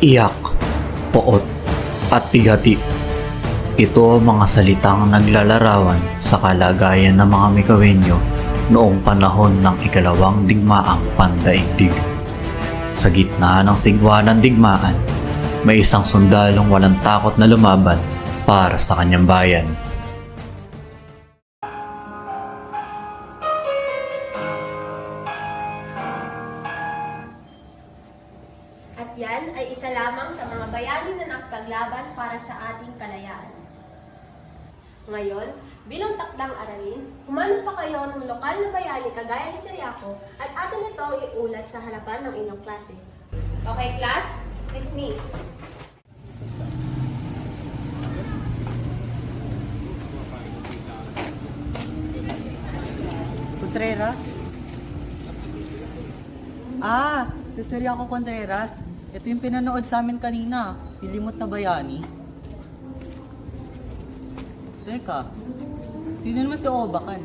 iyak, poot, at bigati. Ito ang mga salitang naglalarawan sa kalagayan ng mga Mikawenyo noong panahon ng ikalawang digmaang pandaigdig. Sa gitna ng sigwa ng digmaan, may isang sundalong walang takot na lumaban para sa kanyang bayan. Para sa ating kalayaan. Ngayon, bilang takdang aralin, humanap pa kayo ng lokal na bayani kagaya ni Siriaco at atin itong iulat sa harapan ng inyong klase. Okay, class? Dismiss. Contreras? Ah, si Seriaco Contreras. Ito yung pinanood sa amin kanina. Pilimot na bayani. Teka, sino naman si Obakan?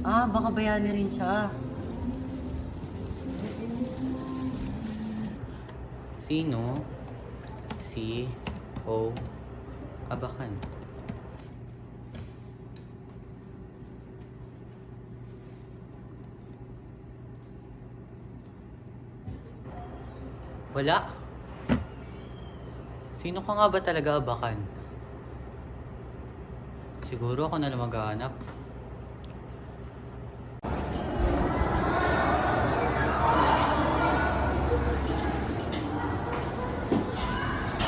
Ah, baka bayani rin siya. Sino? Si O Abakan. Wala. Sino ka nga ba talaga Abakan? Siguro ako na lang maghahanap.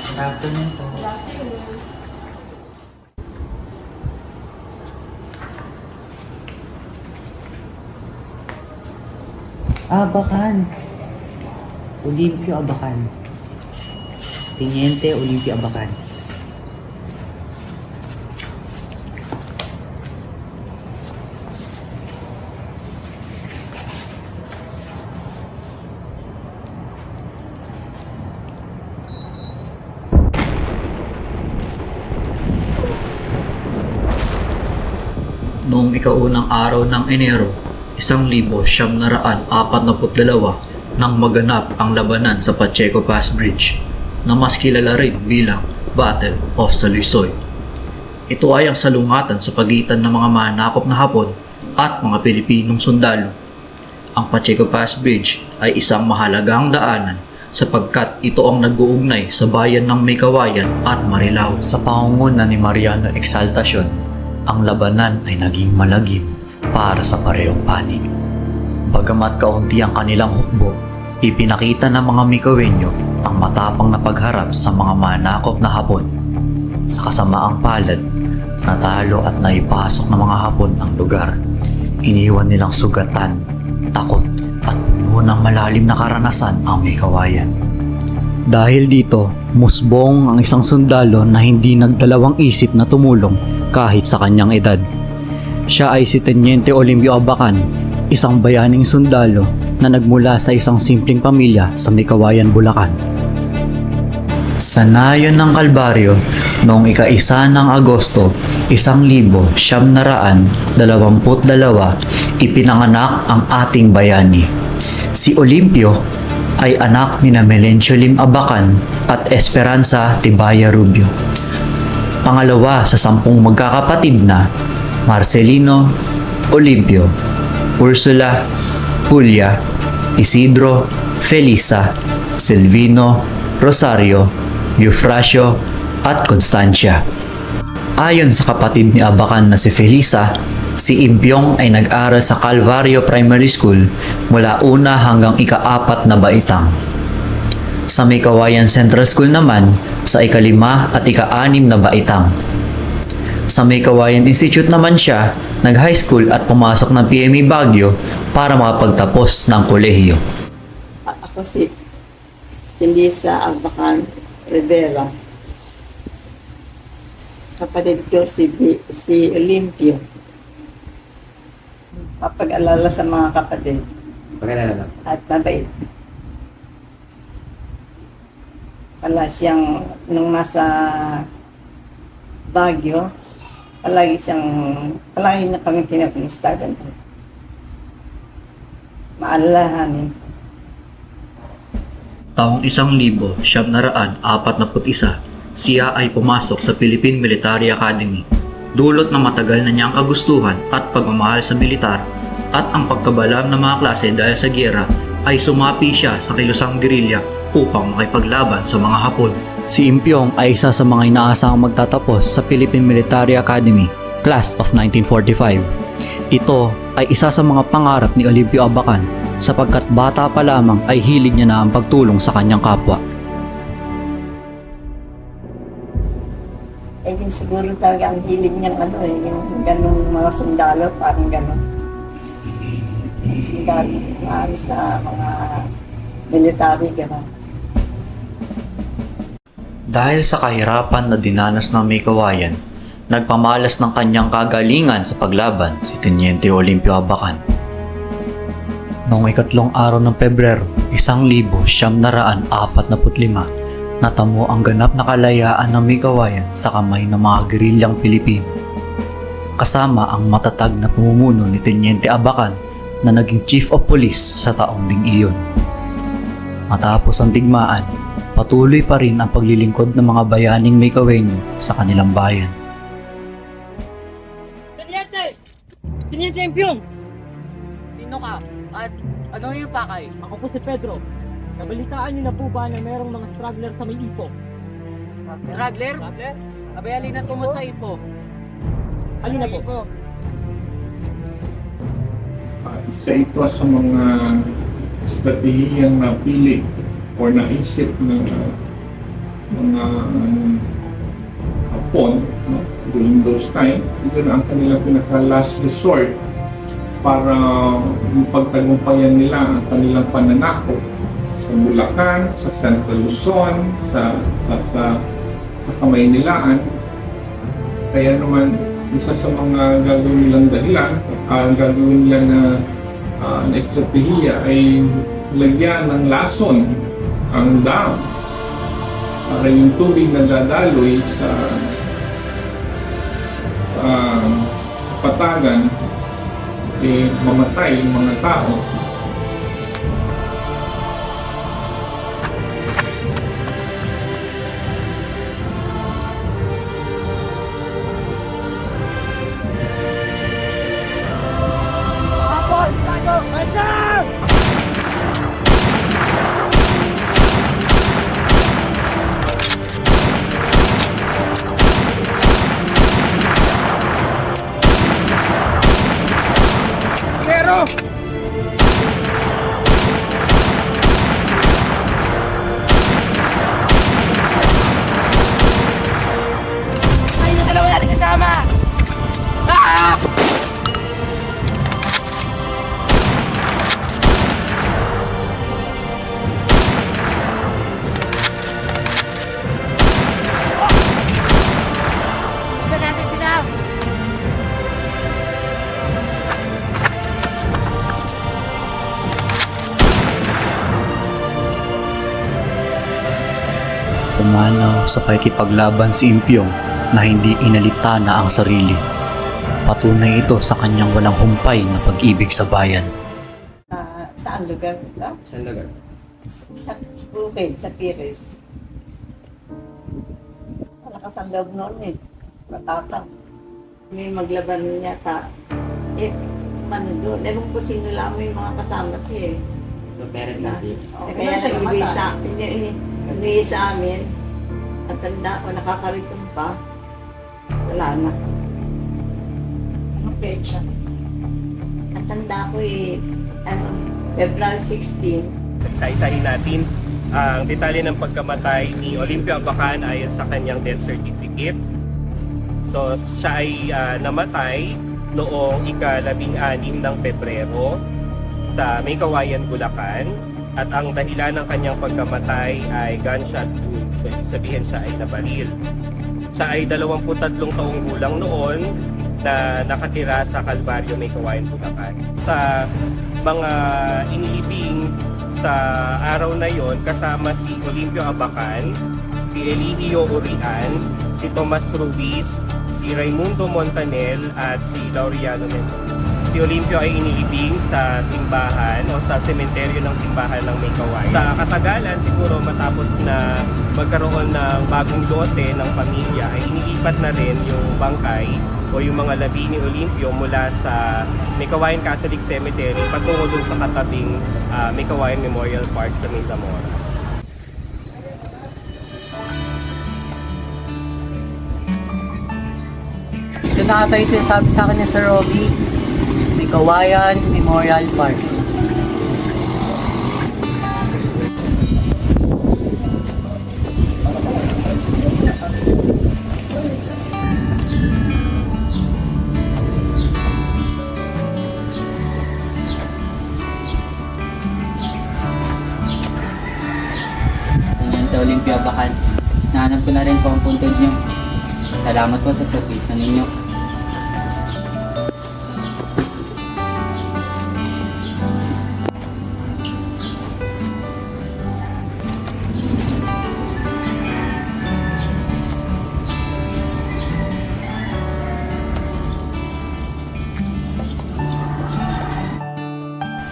Good afternoon po. Abakan. Olimpio Abakan. Tiniente Olimpio Abakan. Noong ikaunang araw ng Enero, isang libo siyam na raan apat na dalawa nang maganap ang labanan sa Pacheco Pass Bridge na mas kilala rin bilang Battle of Salisoy. Ito ay ang salungatan sa pagitan ng mga manakop na Hapon at mga Pilipinong sundalo. Ang Pacheco Pass Bridge ay isang mahalagang daanan sapagkat ito ang nag-uugnay sa bayan ng Maykawayan at Marilao. Sa pangunguna ni Mariano Exaltacion, ang labanan ay naging malagim para sa parehong panig. Bagamat kaunti ang kanilang hukbo, ipinakita ng mga Mikawenyo ang matapang na pagharap sa mga manakop na Hapon. Sa kasamaang palad, natalo at naipasok ng mga Hapon ang lugar. Iniwan nilang sugatan, takot at puno ng malalim na karanasan ang Mikawayan. Dahil dito, musbong ang isang sundalo na hindi nagdalawang isip na tumulong kahit sa kanyang edad. Siya ay si Teniente Olimpio Abacan, isang bayaning sundalo na nagmula sa isang simpleng pamilya sa Mikawayan, Bulacan. Sa nayon ng Kalbaryo, noong ika-isa ng Agosto, isang libo siyam na raan, dalawamput dalawa, ipinanganak ang ating bayani. Si Olimpio ay anak ni na Melencio Lim Abacan at Esperanza Tibaya Rubio. Pangalawa sa sampung magkakapatid na Marcelino, Olimpio, Ursula, Julia, Isidro, Felisa, Silvino, Rosario, Eufrasio, at Constancia. Ayon sa kapatid ni Abacan na si Felisa, si Impyong ay nag-aral sa Calvario Primary School mula una hanggang ika-apat na baitang. Sa Mikawayan Central School naman, sa ikalima at ika-anim na baitang. Sa Mikawayan Institute naman siya, nag-high school at pumasok ng PME Baguio para makapagtapos ng kolehiyo. Ako si Elisa Abacan Rivera. Kapatid ko si, B- si Olimpio. Papag-alala sa mga kapatid Pagkalala at mabait. Wala siyang, nung nasa Baguio, palagi siyang, palagi niya kami kinakumusta ganun. Maalala namin. Taong isang libo, siyam na raan, apat na isa, siya ay pumasok sa Philippine Military Academy. Dulot ng matagal na niyang kagustuhan at pagmamahal sa militar at ang pagkabalam ng mga klase dahil sa giyera ay sumapi siya sa kilusang gerilya upang makipaglaban sa mga Hapon. Si Impyong ay isa sa mga inaasahang magtatapos sa Philippine Military Academy, Class of 1945. Ito ay isa sa mga pangarap ni Olimpio Abacan sapagkat bata pa lamang ay hilig niya na ang pagtulong sa kanyang kapwa. Eh, yung siguro talaga ang hilig niyang ano eh, yung ganun mga sundalo, parang ganun. Yung Sundalo, maaari sa mga military, ganun. Dahil sa kahirapan na dinanas ng may kawayan, nagpamalas ng kanyang kagalingan sa paglaban si Teniente Olimpio Abacan. Noong ikatlong araw ng Pebrero, isang libo siyam na raan apat na putlima, natamo ang ganap na kalayaan ng may kawayan sa kamay ng mga gerilyang Pilipino. Kasama ang matatag na pamumuno ni Teniente Abacan na naging Chief of Police sa taong ding iyon. Matapos ang digmaan, patuloy pa rin ang paglilingkod ng mga bayaning may kawenyo sa kanilang bayan. Teniente! Teniente Impyong! Sino ka? At ano yung pakay? Ako po si Pedro. Nabalitaan niyo na po ba na merong mga struggler sa may ipo? Ragler? Struggler? Abay, alin na tumot sa ipo. Alin na po? Ah, isa ito sa mga estratehiyang napili o naisip ng mga Hapon no, during those time. Na ang kanilang pinaka-last resort para pagtagumpayan nila ang kanilang pananakot sa Bulacan, sa Central Luzon, sa sa sa, sa Kamaynilaan. Kaya naman, isa sa mga gagawin nilang dahilan, ang gagawin nila na, ah, na estratehiya ay lagyan ng lason ang dam para yung tubig na dadaloy sa sa patagan eh, mamatay yung mga tao Pumanaw sa pakikipaglaban si Impyong na hindi inalita na ang sarili. Patunay ito sa kanyang walang humpay na pag-ibig sa bayan. Ah, saan lugar ba? Saan lugar? Sa, sa bukid, sa Pires. Malakas ang loob noon eh. Matatang. May maglaban yata. Eh, ano doon? Ewan ko sino lang may mga kasama siya eh. So, parents Na, natin. eh, kaya nag-ibig sa, hindi, hindi, hindi sa amin. At tanda ko, nakakaritom pa. Wala na. Ano pecha? At tanda ko eh, ano, February 16. Isa-isahin natin ang detalye ng pagkamatay ni Olympia Abacan ayon sa kanyang death certificate. So siya ay ah, namatay noong ika-labing-anim ng Pebrero sa May Bulacan. At ang dahilan ng kanyang pagkamatay ay gunshot wound. So ibig sabihin siya ay nabaril. Siya ay 23 taong gulang noon na nakatira sa Calvario, May Kawayan, Bulacan. Sa mga inilibing sa araw na yon kasama si Olimpio Abacan, si Eligio Urian, si Tomas Ruiz, si Raimundo Montanel at si Laureano Mendoza. Si Olimpio ay inilibing sa simbahan o sa sementeryo ng simbahan ng May Kawayan. Sa katagalan, siguro matapos na magkaroon ng bagong lote ng pamilya, ay inilipat na rin yung bangkay o yung mga labi ni Olimpio mula sa May Kawayan Catholic Cemetery patungo dun sa katabing ah, May Kawayan Memorial Park sa May Zamora. Ito na sinasabi sa akin ni Sir Robby. Kawayan Memorial Park. Teniente Olympia Abacan. Nahanap ko na rin po ang puntod niyo. Salamat po sa servisyo ninyo.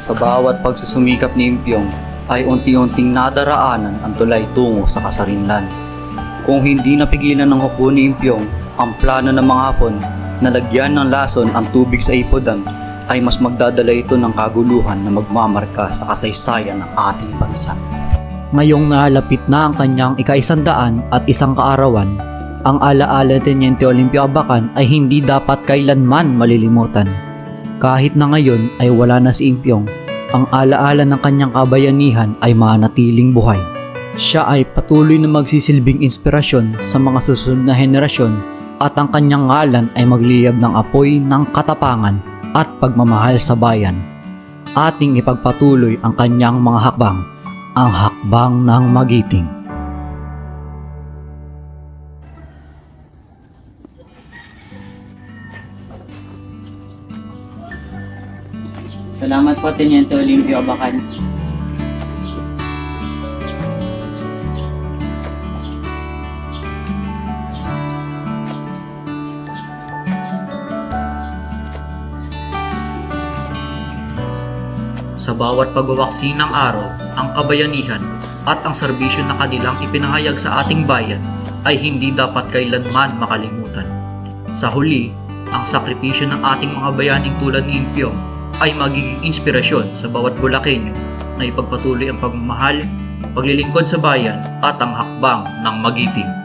Sa bawat pagsusumikap ni Impyong ay unti-unting nadaraanan ang tulay tungo sa kasarinlan. Kung hindi napigilan ng hukbo ni Impyong ang plano ng mga Hapon na lagyan ng lason ang tubig sa Ipodang ay mas magdadala ito ng kaguluhan na magmamarka sa kasaysayan ng ating bansa. Ngayong nalapit na ang kanyang ikaisandaan at isang kaarawan, ang alaala ni Teniente Olimpio Abacan ay hindi dapat kailanman malilimutan. Kahit na ngayon ay wala na si Impyong, ang alaala ng kanyang kabayanihan ay manatiling buhay. Siya ay patuloy na magsisilbing inspirasyon sa mga susunod na henerasyon at ang kanyang ngalan ay magliyab ng apoy ng katapangan at pagmamahal sa bayan. Ating ipagpatuloy ang kanyang mga hakbang, ang hakbang ng magiting. Salamat po, Teniente Olympio Abacan. Sa bawat pagwawaksi ng araw, ang kabayanihan at ang serbisyo na kanilang ipinahayag sa ating bayan ay hindi dapat kailanman makalimutan. Sa huli, ang sakripisyo ng ating mga bayaning tulad ni Impyong ay magiging inspirasyon sa bawat Bulakenyo na ipagpatuloy ang pagmamahal, paglilingkod sa bayan at ang hakbang ng magiting.